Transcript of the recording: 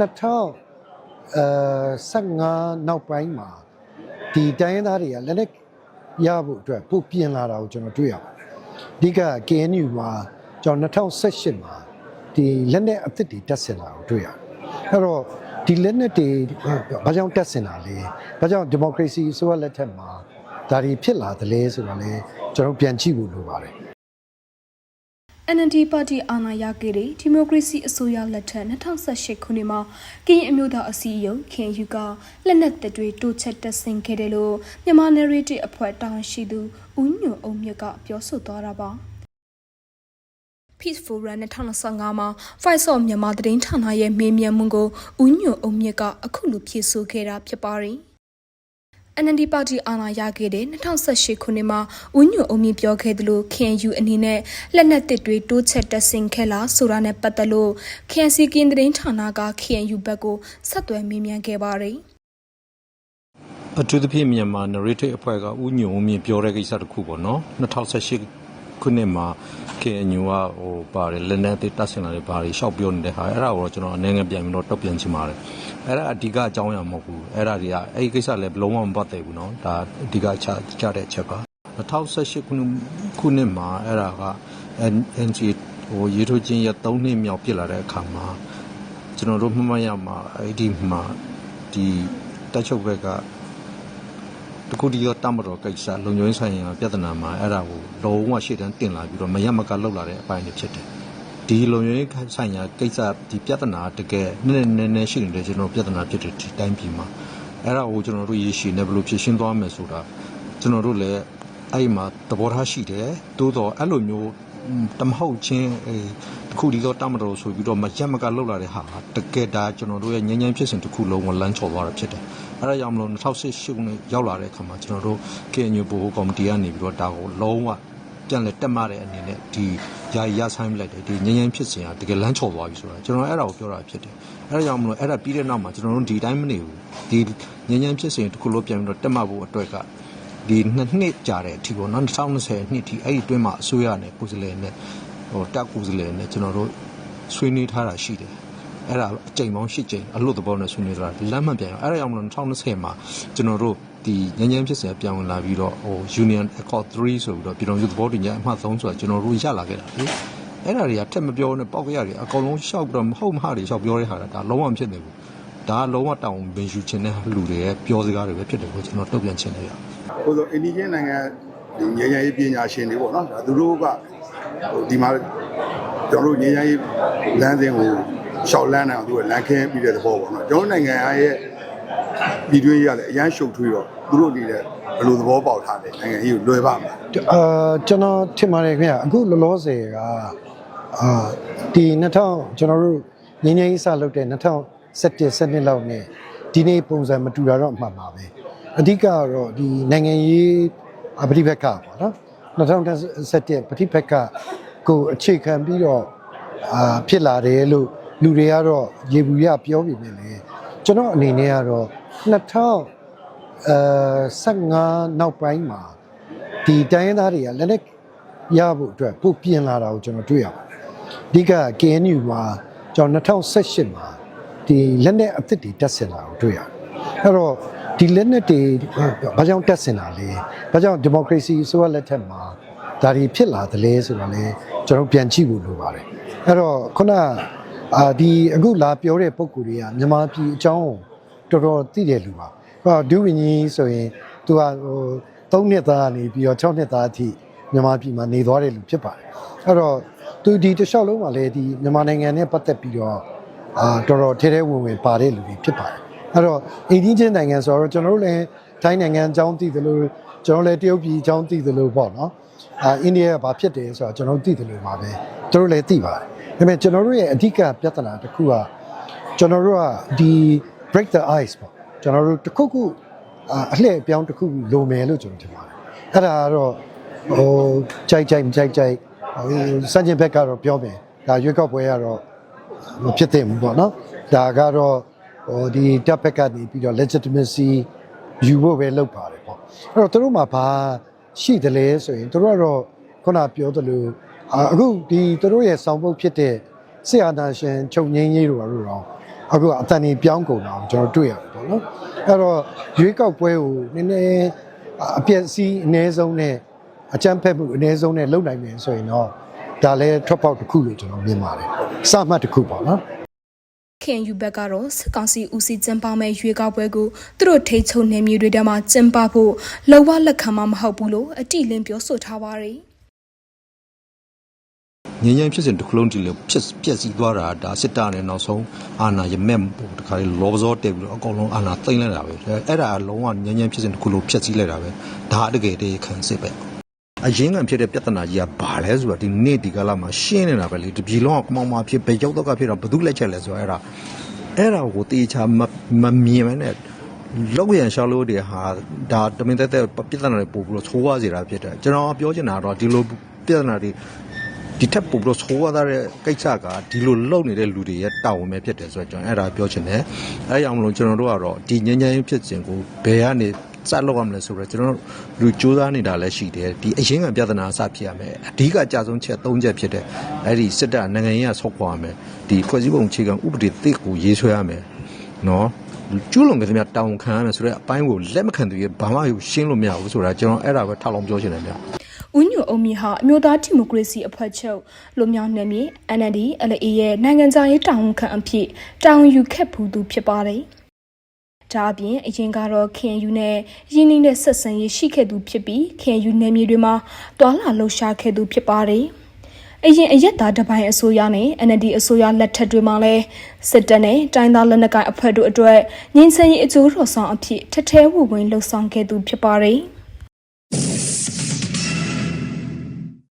2015နောက်ပိုင်းမှာဒီတိုင်းရင်းသားတွေကလည်းလက်ရဖို့အတွက်ပို့ပြင်လာတာကိုကျွန်တော်တွေ့ရပါတယ်အဓိက KNU မှာကျွန်တော်2018မှာဒီလက်နဲ့အသစ်တွေတက်ဆင်လာကိုတွေ့ရတယ်အဲ့တော့ဒီလက်နဲ့တွေဘာကြောင့်တက်ဆင်လာလဲဘာကြောင့်ဒီမိုကရေစီဆိုရလက်ထက်မှာဒါတွေဖြစ်လာသလဲဆိုတာလဲကျွန်တော်ပြန်ကြည့်ဖို့လိုပါတယ် NND ပါတီအာဏာရခဲ့တဲ့ဒီမိုကရေစီအစိုးရလက်ထက်2018ခုနှစ်မှာကရင်အမျိုးသားအစည်းအရုံး KNU ကလက်နက်တပ်တွေတိုးချက်တက်ဆင်ခဲ့တယ်လို့မြန်မာ narrative အဖွဲ့တာဝန်ရှိသူဦးညွန့်အောင်မြင့်ကပြောဆိုသွားတာပါ Peace Forum 2025မှာ Voice of မြန်မာသတင်းဌာနရဲ့မေးမြန်းမှုကိုဦးညွန့်အောင်မြင့်ကအခုလိုဖြေဆိုခဲ့တာဖြစ်ပါတယ်။ NND ပါတီအာဏာရခဲ့တဲ့2018ခုနှစ်မှာဦးညွန့်အောင်မြင့်ပြောခဲ့သလို KNU အနေနဲ့လက်နက်တစ်တွေတိုးချက်တက်ဆင်ခဲ့လားဆိုတာနဲ့ပတ်သက်လို့ KNC ကင်းသတင်းဌာနက KNU ဘက်ကိုဆက်သွယ်မေးမြန်းခဲ့ပါတယ်။အထူးသဖြင့်မြန်မာ narrative အဖွဲ့ကဥညုံမြင့်ပြောတဲ့ကိစ္စတစ်ခုပေါ့နော်2018 ခုနှစ်မှာ KNU ကဟိုပါတယ်လက်နက်တွေတပ်ဆင်လာတယ်ဘာတွေရှောက်ပြောနေတဲ့ဟာအဲ့ဒါကိုတော့ကျွန်တော်အနေငယ်ပြန်ပြီးတော့တောက်ပြန်ချင်ပါတယ်အဲ့ဒါအဓိကအကြောင်းအရာမဟုတ်ဘူးအဲ့ဒါတွေကအဲ့ဒီကိစ္စလည်းဘလုံးဝမပတ်သက်ဘူးเนาะဒါအဓိကချကြတဲ့အချက်ပါ2018ခုနှစ်ခုနှစ်မှာအဲ့ဒါက NG ဟိုရေထိုးချင်းရ3နှစ်မြောက်ပြစ်လာတဲ့အခါမှာကျွန်တော်တို့မှတ်မှတ်ရမှာအဲ့ဒီမှာဒီတက်ချုပ်ဘက်က တခုတည်းရောတမတော်ကိစ္စလုံခြုံရေးဆိုင်ရာပြဿနာမှာအဲ့ဒါကိုလုံးဝရှေ့တန်းတင်လာပြီးတော့မရမကလောက်လာတဲ့အပိုင်းတွေဖြစ်တယ်ဒီလုံခြုံရေးဆိုင်ရာကိစ္စဒီပြဿနာတကယ်နည်းနည်းနည်းနည်းရှိနေတယ်ကျွန်တော်ပြဿနာဖြစ်တယ်ဒီတိုင်းပြည်မှာအဲ့ဒါကိုကျွန်တော်တို့ရေရှည်နဲ့ဘယ်လိုဖြေရှင်းသွားမယ်ဆိုတာကျွန်တော်တို့လည်းအဲ့ဒီမှာသဘောထားရှိတယ်တိုးတော့အဲ့လိုမျိုးတမဟုတ်ချင်းအဲတခုဒီတော့တမတော်ဆိုပြီးတော့မရက်မကလောက်လာတဲ့ဟာတကယ်ဒါကျွန်တော်တို့ရဲ့ငញ្ញမ်းဖြစ်စဉ်တစ်ခုလုံးကိုလမ်းချော်သွားတာဖြစ်တယ် အဲ့ဒါကြောင့်မလို့2018ခုနှစ်ရောက်လာတဲ့အခါမှာကျွန်တော်တို့ KNU ဘိုဟိုကော်မတီကနေပြီးတော့ဒါကိုလုံးဝပြန်လဲတက်မတဲ့အနေနဲ့ဒီယာယီရဆိုင်လိုက်တယ်ဒီငញ្ញမ်းဖြစ်စဉ်ကတကယ်လမ်းချော်သွားပြီဆိုတာကျွန်တော်အဲ့ဒါကိုပြောတာဖြစ်တယ်အဲ့ဒါကြောင့်မလို့အဲ့ဒါပြီးတဲ့နောက်မှာကျွန်တော်တို့ဒီတိုင်းမနေဘူးဒီငញ្ញမ်းဖြစ်စဉ်တစ်ခုလုံးပြန်ပြီးတော့တက်မဖို့အတွက်ကဒီနှစ်နှစ်ကြာတဲ့အထိပေါ့နော်2020နှစ်ထိအဲ့ဒီအတွင်းမှာအစိုးရနဲ့ကိုယ်စားလှယ်နဲ့ဟိုတက်ကိုယ်စားလှယ်နဲ့ကျွန်တော်တို့ဆွေးနွေးထားတာရှိတယ် အဲ့ဒါအကြိမ်ပေါင်း၈ကြိမ်အလို့သဘောနဲ့ဆွေးနွေးထားတာလမ်းမှန်ပြန်ရအဲ့ဒါကြောင့်မလို့2020မှာကျွန်တော်တို့ဒီငញ្ញမ်းဖြစ်စဉ်ပြောင်းဝင်လာပြီးတော့ဟို Union Accord 3ဆိုပြီးတော့ပြည်တော်စုသဘောတူညီအမှတ်3ဆိုတာကျွန်တော်တို့ရလာခဲ့တာလေအဲ့ဒါတွေကထက်မပြောနဲ့ပောက်ကြရတယ်အကောင်လုံးရှောက်ပြီးတော့မဟုတ်မဟာတွေရှောက်ပြောတဲ့ဟာဒါလုံးဝမဖြစ်နေဘူးဒါကလုံးဝတောင်းပင်ယူခြင်းတဲ့လူတွေရဲ့ပြောစကားတွေပဲဖြစ်တယ်ကိုကျွန်တော်တုတ်ပြန်ချင်တယ်ရ ဟိုဆိုအိန္ဒိယနိုင်ငံဒီငញ្ញရေးပညာရှင်တွေပေါ့နော်ဒါသူတို့ကဟိုဒီမှာကျွန်တော်တို့ငញ្ញရေးလမ်းစဉ်ကို ရှောက်လန်းနိုင်အောင်သူကလမ်းခင်းပြီးတဲ့သဘောပေါ့နော်ကျွန်တော်တို့နိုင်ငံရဲ့ပြည်တွင်းရေးကလည်းအရန်ရှုပ်ထွေးတော့သူတို့အနေနဲ့ဘယ်လိုသဘောပေါက်ထားလဲနိုင်ငံရေးကိုလွယ်ပါမလားအာကျွန်တော်ထင်ပါတယ်ခင်ဗျအခုလောလောဆယ်ကအာဒီ2000ကျွန်တော်တို့ငင်းငင်းကြီးစလုပ်တဲ့2017 17လောက်နဲ့ဒီနေ့ပုံစံမတူတာတော့အမှန်ပါပဲအဓိကကတော့ဒီနိုင်ငံရေးအပတိဘက်ကပေါ့နော်2017ပတိဘက်ကကိုအခြေခံပြီးတော့အာဖြစ်လာတယ်လို့ လူတွေကတော့ရေဘူးရပြောပြီးပြီလေကျွန်တော်အနေနဲ့ကတော့2000အဲ15နောက်ပိုင်းမှာဒီတိုင်းရင်းသားတွေကလက်နဲ့ရဖို့အတွက်ပို့ပြင်လာတာကိုကျွန်တော်တွေ့ရပါတယ်အဓိက KNU မှာကျွန်တော်2018မှာဒီလက်နဲ့အသစ်တွေတက်ဆင်လာကိုတွေ့ရတယ်အဲ့တော့ဒီလက်နဲ့တွေဘာကြောင့်တက်ဆင်လာလဲဘာကြောင့်ဒီမိုကရေစီဆိုရလက်ထက်မှာဒါတွေဖြစ်လာသလဲဆိုတာလဲကျွန်တော်ပြန်ကြည့်ဖို့လိုပါတယ်အဲ့တော့ခုန အာဒီအခုလာပြောတဲ့ပုံကူတွေကမြန်မာပြည်အကြောင်းကိုတော်တော်သိတယ်လူပါဟောဒုဝန်ကြီးဆိုရင်သူကဟို3နှစ်သားကနေပြီးတော့6နှစ်သားအထိမြန်မာပြည်မှာနေသွားတဲ့လူဖြစ်ပါတယ်အဲ့တော့သူဒီတစ်လျှောက်လုံးမှာလည်းဒီမြန်မာနိုင်ငံနဲ့ပတ်သက်ပြီးတော့အာတော်တော်ထဲထဲဝင်ဝင်ပါတဲ့လူတွေဖြစ်ပါတယ်အဲ့တော့အိန္ဒိချင်းနိုင်ငံဆိုတော့ကျွန်တော်တို့လည်းတိုင်းနိုင်ငံအကြောင်းသိသလိုကျွန်တော်လည်းတရုတ်ပြည်အကြောင်းသိသလိုပေါ့နော်အာအိန္ဒိယကဘာဖြစ်တယ်ဆိုတော့ကျွန်တော်တို့သိသလိုပါပဲသူတို့လည်းသိပါတယ် ဒါပေမဲ့ကျွန်တော်တို့ရဲ့အဓိကပြဿနာတစ်ခုကကျွန်တော်တို့ကဒီ break the ice ပေါ့ကျွန်တော်တို့တစ်ခုခုအာအလှည့်အပြောင်းတစ်ခုခုလိုမယ်လို့ကျွန်တော်ထင်ပါတယ်အဲ့ဒါကတော့ဟိုကြိုက်ကြိုက်မကြိုက်ကြိုက်ဟိုစัจ jin ဘက်ကတော့ပြောမယ်ဒါရွေးကောက်ပွဲကတော့မဖြစ်သင့်ဘူးပေါ့နော်ဒါကတော့ဟိုဒီတပ်ဘက်ကနေပြီးတော့ legitimacy ယူဖို့ပဲလုပ်ပါတယ်ပေါ့အဲ့တော့သူတို့မှာဘာရှိတယ်လဲဆိုရင်သူတို့ကတော့ခုနပြောသလို အာအခုဒီသူတို့ရဲ့စောင်းပုတ်ဖြစ်တဲ့ဆရာနာရှင်ချုပ်ငင်းရေးတို့ကတော့အခုကအတန်ကြီးပြောင်းကုန်တာကိုကျွန်တော်တွေ့ရတယ်ပေါ့နော်အဲ့တော့ရွေးကောက်ပွဲကိုနည်းနည်းအပြည့်အစည်းအ ਨੇ ဆုံးနဲ့အကြမ်းဖက်မှုအ ਨੇ ဆုံးနဲ့လုပ်နိုင်မယ်ဆိုရင်တော့ဒါလည်းထွက်ပေါက်တစ်ခုလို့ကျွန်တော်မြင်ပါတယ်စမှတ်တစ်ခုပေါ့နော်ခင်ယူဘက်ကတော့စစ်ကောင်စီဦးစီးကျင်းပမဲ့ရွေးကောက်ပွဲကိုသူတို့ထိချုံနေမျိုးတွေထဲမှာကျင်းပဖို့လောဘလက်ခံမှာမဟုတ်ဘူးလို့အတိလင်းပြောဆိုထားပါတယ် ငြိမ်းချမ်းဖြစ်စဉ်တစ်ခုလုံးဒီလိုဖြစ်ပျက်စီးသွားတာဒါစစ်တပ်နဲ့နောက်ဆုံးအာဏာရမက်တခါလေလောဘဇောတက်ပြီးတော့အကောင်လုံးအာဏာသိမ်းလိုက်တာပဲအဲ့ဒါလုံးဝငြိမ်းချမ်းဖြစ်စဉ်တစ်ခုလုံးဖျက်ဆီးလိုက်တာပဲဒါတကယ်တည်းခံစစ်ပဲအရင်ကဖြစ်တဲ့ပြဿနာကြီးကဘာလဲဆိုတော့ဒီနေ့ဒီကလာမှာရှင်းနေတာပဲလေဒီပြည်လုံးကကမောင်မာဖြစ်ဘယ်ရောက်တော့ကဖြစ်တော့ဘယ်သူလက်ချက်လဲဆိုတော့အဲ့ဒါအဲ့ဒါကိုတေချာမမြင်မနဲ့လောက်ရန်ရှာလို့တွေဟာဒါတမင်သက်သက်ပြဿနာတွေပို့ပြီးတော့ချိုးဝါစေတာဖြစ်တယ်ကျွန်တော်ပြောချင်တာတော့ဒီလိုပြဿနာတွေ ဒီထက်ပိုပြီးတော့ဆိုးရတဲ့ကိစ္စကဒီလိုလုံနေတဲ့လူတွေရဲ့တာဝန်ပဲဖြစ်တယ်ဆိုတော့ကျွန်တော်အဲ့ဒါပြောချင်တယ်အဲကြောင့်မလို့ကျွန်တော်တို့ကတော့ဒီငញ្ញရင်ဖြစ်စဉ်ကိုဘယ်ကနေစလောက်ရမလဲဆိုတော့ကျွန်တော်တို့လူစူးစမ်းနေတာလည်းရှိတယ်ဒီအရင်ကပြဿနာအစဖြစ်ရမယ်အဓိကအကြဆုံးချက်၃ချက်ဖြစ်တဲ့အဲ့ဒီစစ်တပ်နိုင်ငံရေးကဆောက်ခွာရမယ်ဒီဖွဲ့စည်းပုံအခြေခံဥပဒေတစ်ကိုရေးဆွဲရမယ်နော်ကျူးလွန်ကြတဲ့များတောင်းခံရမယ်ဆိုတော့အပိုင်းကိုလက်မခံသူရဲ့ဘာမှရှင်းလို့မရဘူးဆိုတာကျွန်တော်အဲ့ဒါပဲထောက်လောင်းပြောချင်တယ်ဗျာ ဦးညိုအုံမီဟာအမျိုးသားဒီမိုကရေစီအဖွဲ့ချုပ်လူမျိုးနယ်မြေ NLD LA ရဲ့နိုင်ငံခြားရေးတာဝန်ခံအဖြစ်တာဝန်ယူခဲ့ဖူးသူဖြစ်ပါတယ်။ဒါအပြင်အရင်ကတော့ KNU နဲ့ရင်းနှီးတဲ့ဆက်ဆံရေးရှိခဲ့သူဖြစ်ပြီး KNU နယ်မြေတွေမှာတွာလာလှုပ်ရှားခဲ့သူဖြစ်ပါတယ်။အရင်အရက်သားတပိုင်းအစိုးရနဲ့ NLD အစိုးရလက်ထက်တွေမှာလည်းစစ်တပ်နဲ့တိုင်းသားလက်နက်ကိုင်အဖွဲ့တို့အတွက်ငင်းဆန်ရေးအကျိုးတော်ဆောင်အဖြစ်ထထဲဝဝင်လှုပ်ဆောင်ခဲ့သူဖြစ်ပါတယ်။